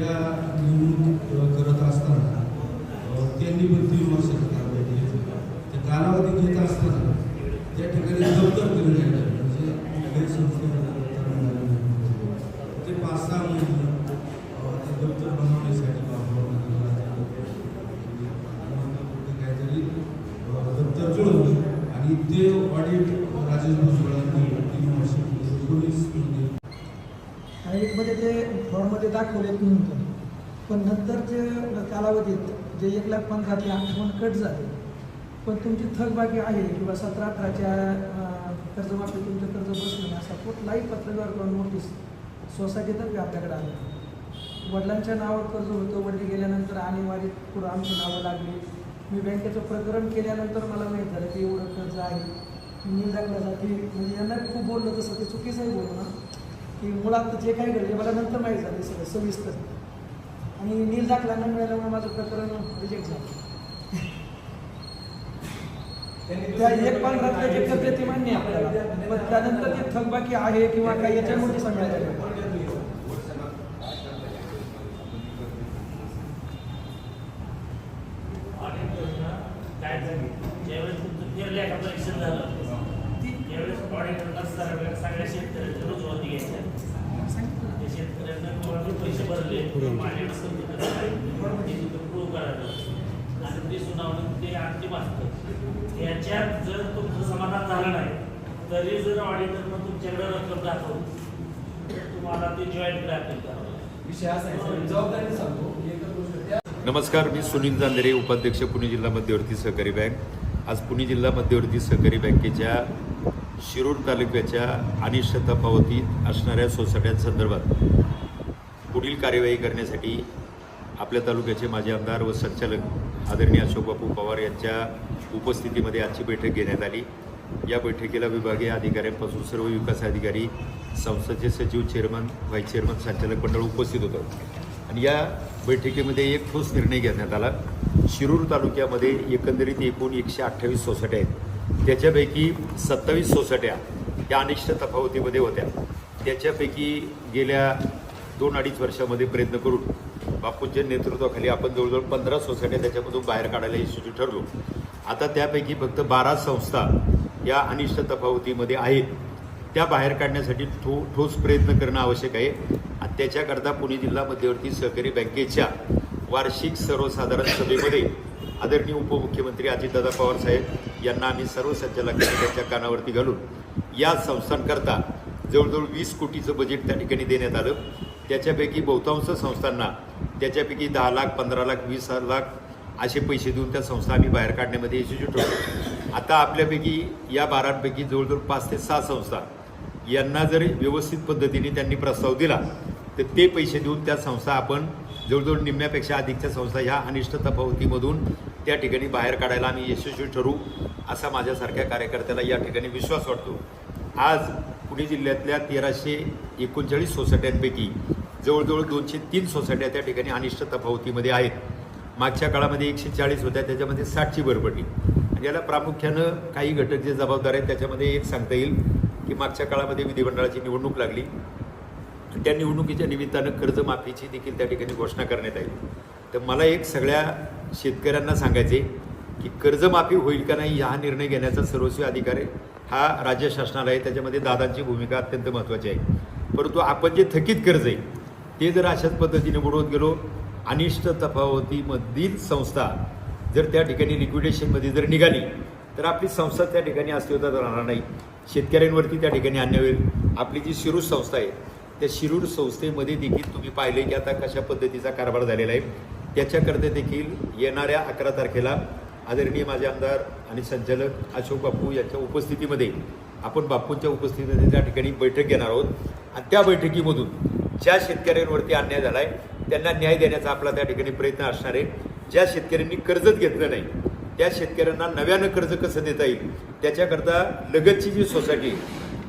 त्या निवडणूक करत असताना त्यांनी पण तीन वर्षाचा कालावधी घेतला ते कालावधी घेत असताना त्या ठिकाणी दप्तर केलं घ्यायला म्हणजे कुठल्याही संस्थेला दप्तर मिळालं नाही. ते पाच सहा महिने अ, ते दप्तर बनवण्यासाठी वापरण्यात आलं. नंतर कुठे काहीतरी अ, दप्तर जुळवलं आणि ते ऑडिट राजेश भुजबळांनी तीन वर्ष एकोणीसमध्ये आणि एकमध्ये ते फॉर्ममध्ये दाखवले नंतर पण. नंतर कालावधीत जे एक लाख पंधरा आठवण कट झाले. पण तुमची थकबाकी आहे किंवा सतरा अठराच्या कर्जमाफी तुमचं कर्ज बसलं नाही असा कुठलाही पत्रव्यवहार करून नोटीस सोसायटीतर्फे आपल्याकडे आलं? वडिलांच्या नावावर कर्ज होतं वडील गेल्यानंतर अनिवार्य पुढं आमची नावं लागली. मी बँकेचं प्रकरण केल्यानंतर मला माहीत झालं की एवढं कर्ज आहे. मी दाखल्यासाठी म्हणजे यांना खूप बोललं तसं ते चुकीचंही बोललो ना. की मुळात जे काही घडले मला नंतर माहीत झालं सगळं सविस्तर. आणि नील दाखला न मिळाल्यामुळे माझं प्रकरण रिजेक्ट झालं. त्या एक पंधरातले जे कर्ज ते मान्य आहे आपल्याला. त्यानंतर ते थकबाकी आहे किंवा काही याच्यामुळे सांगायला आणि ते सुनावणं ते अंतिम असतं त्याच्यात जर तुमचं समाधान झालं नाही तरी जर ऑडिटरनं तुमच्याकडे रक्कम दाखवली तुम्हाला ते जॉईंट करावं. विषय असा आहे जबाबदारी सांगतो नमस्कार मी सुनील जांधळे उपाध्यक्ष पुणे जिल्हा मध्यवर्ती सहकारी बँक आज पुणे जिल्हा मध्यवर्ती सहकारी बँकेच्या शिरूर तालुक्याच्या अनिष्ट तफावतीत असणाऱ्या सोसायट्यांसंदर्भात पुढील कार्यवाही करण्यासाठी आपल्या तालुक्याचे माजी आमदार व संचालक आदरणीय अशोकबापू पवार यांच्या उपस्थितीमध्ये आजची बैठक घेण्यात आली. या बैठकीला विभागीय अधिकाऱ्यांपासून सर्व विकास अधिकारी संस्थेचे सचिव चेअरमन व्हाईस चेअरमन संचालक मंडळ उपस्थित होतं. आणि या बैठकीमध्ये एक ठोस निर्णय घेण्यात आला. शिरूर तालुक्यामध्ये एकंदरीत एकूण एकशे अठ्ठावीस सोसायट्या आहेत. त्याच्यापैकी सत्तावीस सोसायट्या त्या अनिष्ट तफावतीमध्ये होत्या. त्याच्यापैकी गेल्या दोन अडीच वर्षामध्ये प्रयत्न करून बापूंच्या नेतृत्वाखाली आपण जवळजवळ पंधरा सोसायट्या त्याच्यामधून बाहेर काढायला यशस्वी ठरलो. आता त्यापैकी फक्त बारा संस्था या अनिष्ट तफावतीमध्ये आहेत. त्या बाहेर काढण्यासाठी ठो ठोस प्रयत्न करणं आवश्यक आहे. आणि त्याच्याकरता पुणे जिल्हा मध्यवर्ती सहकारी बँकेच्या वार्षिक सर्वसाधारण सभेमध्ये आदरणीय उपमुख्यमंत्री अजितदादा पवार साहेब यांना आम्ही सर्व संचालकांनी त्यांच्या कानावरती घालून या संस्थांकरता जवळजवळ वीस कोटीचं बजेट त्या ठिकाणी देण्यात आलं. त्याच्यापैकी बहुतांश संस्थांना त्याच्यापैकी दहा लाख पंधरा लाख वीस लाख असे पैसे देऊन त्या संस्था आम्ही बाहेर काढण्यामध्ये यशस्वी ठरलो. आता आपल्यापैकी या बारांपैकी जवळजवळ पाच ते सहा संस्था यांना जर व्यवस्थित पद्धतीने त्यांनी प्रस्ताव दिला तर ते पैसे देऊन त्या संस्था आपण जवळजवळ निम्म्यापेक्षा अधिकच्या संस्था ह्या अनिष्ट तफावतीमधून त्या ठिकाणी बाहेर काढायला आम्ही यशस्वी ठरू असा माझ्यासारख्या कार्यकर्त्याला या ठिकाणी विश्वास वाटतो. आज पुणे जिल्ह्यातल्या तेराशे एकोणचाळीस सोसायट्यांपैकी जवळजवळ दोनशे तीन सोसायट्या त्या ठिकाणी अनिष्ट तफावतीमध्ये आहेत. मागच्या काळामध्ये एकशे चाळीस होत्या त्याच्यामध्ये साठची भर पडली. आणि याला प्रामुख्यानं काही घटक जे जबाबदार आहेत त्याच्यामध्ये एक सांगता येईल की मागच्या काळामध्ये विधिमंडळाची निवडणूक लागली. त्या निवडणुकीच्या निमित्तानं कर्जमाफीची देखील त्या ठिकाणी घोषणा करण्यात आली. तर मला एक सगळ्या शेतकऱ्यांना सांगायचे की कर्जमाफी होईल का नाही हा निर्णय घेण्याचा सर्वस्वी अधिकार आहे. हा राज्य शासनाला आहे त्याच्यामध्ये दादांची भूमिका अत्यंत महत्त्वाची आहे. परंतु आपण जे थकीत कर्ज आहे ते जर अशाच पद्धतीने बुडवत गेलो अनिष्ट तफावतीमधील संस्था जर त्या ठिकाणी लिक्विडेशनमध्ये जर निघाली तर आपली संस्था त्या ठिकाणी अस्तित्वात राहणार नाही. शेतकऱ्यांवरती त्या ठिकाणी अन्याय होईल. आपली जी शिरूर संस्था आहे त्या शिरूर संस्थेमध्ये देखील तुम्ही पाहिले की आता कशा पद्धतीचा कारभार झालेला आहे. त्याच्याकरता देखील येणाऱ्या अकरा तारखेला आदरणीय माझे आमदार आणि संचालक अशोक बापू यांच्या उपस्थितीमध्ये आपण बापूंच्या उपस्थितीमध्ये त्या ठिकाणी बैठक घेणार आहोत. आणि त्या बैठकीमधून ज्या शेतकऱ्यांवरती अन्याय झाला आहे त्यांना न्याय देण्याचा आपला त्या ठिकाणी प्रयत्न असणार आहे. ज्या शेतकऱ्यांनी कर्जच घेतलं नाही त्या शेतकऱ्यांना नव्यानं कर्ज कसं देता येईल त्याच्याकरता लगतची जी सोसायटी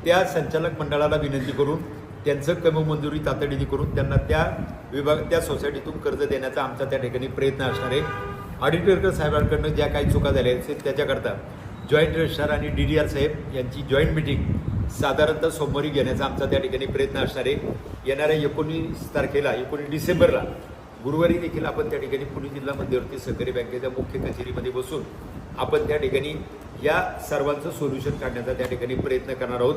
त्या संचालक मंडळाला विनंती करून त्यांचं कमी मंजुरी तातडीने करून त्यांना त्या विभाग त्या सोसायटीतून कर्ज देण्याचा आमचा त्या ठिकाणी प्रयत्न असणार आहे. ऑडिटरकर साहेबांकडनं ज्या काही चुका झाल्या आहेत त्याच्याकरता जॉईंट रजिस्ट्रार आणि डी डी आर साहेब यांची जॉईंट मिटिंग साधारणतः सोमवारी घेण्याचा आमचा त्या ठिकाणी प्रयत्न असणार आहे. येणाऱ्या एकोणीस तारखेला एकोणीस डिसेंबरला गुरुवारी देखील आपण त्या ठिकाणी पुणे जिल्हा मध्यवर्ती सहकारी बँकेच्या मुख्य कचेरीमध्ये बसून आपण त्या ठिकाणी या सर्वांचं सोल्युशन काढण्याचा त्या ठिकाणी प्रयत्न करणार आहोत.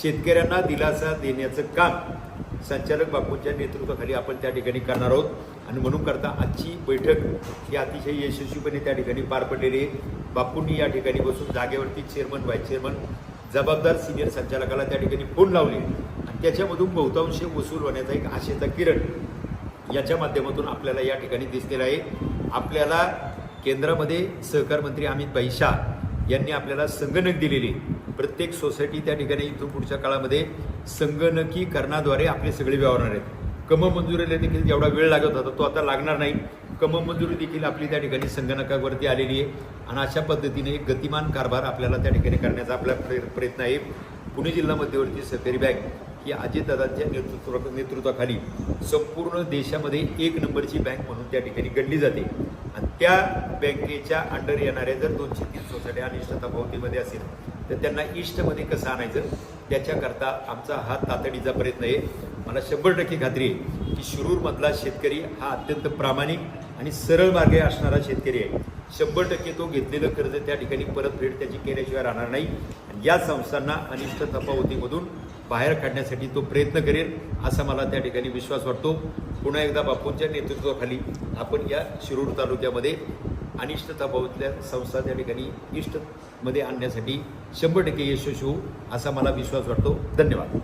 शेतकऱ्यांना दिलासा देण्याचं काम संचालक बापूंच्या नेतृत्वाखाली आपण त्या ठिकाणी करणार आहोत. आणि म्हणून करता आजची बैठक ही अतिशय यशस्वीपणे त्या ठिकाणी पार पडलेली आहे. बापूंनी या ठिकाणी बसून जागेवरती चेअरमन व्हाईस चेअरमन जबाबदार सिनियर संचालकाला त्या ठिकाणी फोन लावले. त्याच्यामधून बहुतांश वसूल होण्याचा एक आशेचा किरण याच्या माध्यमातून आपल्याला या ठिकाणी दिसलेला आहे. आपल्याला केंद्रामध्ये सहकार मंत्री अमित भाई शाह यांनी आपल्याला संगणक दिलेली प्रत्येक सोसायटी त्या ठिकाणी इथून पुढच्या काळामध्ये संगणकीकरणाद्वारे आपले सगळे व्यवहार आहेत. कम मंजुरीला देखील जेवढा वेळ लागत होता तो आता लागणार नाही. कम मंजुरी देखील आपली त्या ठिकाणी संगणकावरती आलेली आहे आणि अशा पद्धतीने एक गतिमान कारभार आपल्याला त्या ठिकाणी करण्याचा आपला प्रयत्न आहे. पुणे जिल्हा मध्यवर्ती सहकारी बँक की अजितदादांच्या नेतृत्व नेतृत्वाखाली संपूर्ण देशामध्ये एक नंबरची बँक म्हणून त्या ठिकाणी गणली जाते. आणि त्या बँकेच्या अंडर येणाऱ्या जर दोनशे तीन सोसायट्या अनिष्टता पावतीमध्ये असेल तर त्यांना इष्टमध्ये कसं आणायचं? त्याच्याकरता आमचा हा तातडीचा प्रयत्न आहे. मला शंभर टक्के खात्री आहे की शिरूरमधला शेतकरी हा अत्यंत प्रामाणिक आणि सरळ मार्गे असणारा शेतकरी आहे. शंभर टक्के तो घेतलेलं कर्ज त्या ठिकाणी परतफेड त्याची केल्याशिवाय राहणार नाही. आणि या संस्थांना अनिष्ट तफावतीमधून बाहेर काढण्यासाठी तो प्रयत्न करेल असा मला त्या ठिकाणी विश्वास वाटतो. पुन्हा एकदा बापूंच्या नेतृत्वाखाली आपण या शिरूर तालुक्यामध्ये अनिष्ट तफावतल्या संस्था त्या ठिकाणी इष्टमध्ये आणण्यासाठी शंभर टक्के यशस्वी होऊ असा मला विश्वास वाटतो. धन्यवाद.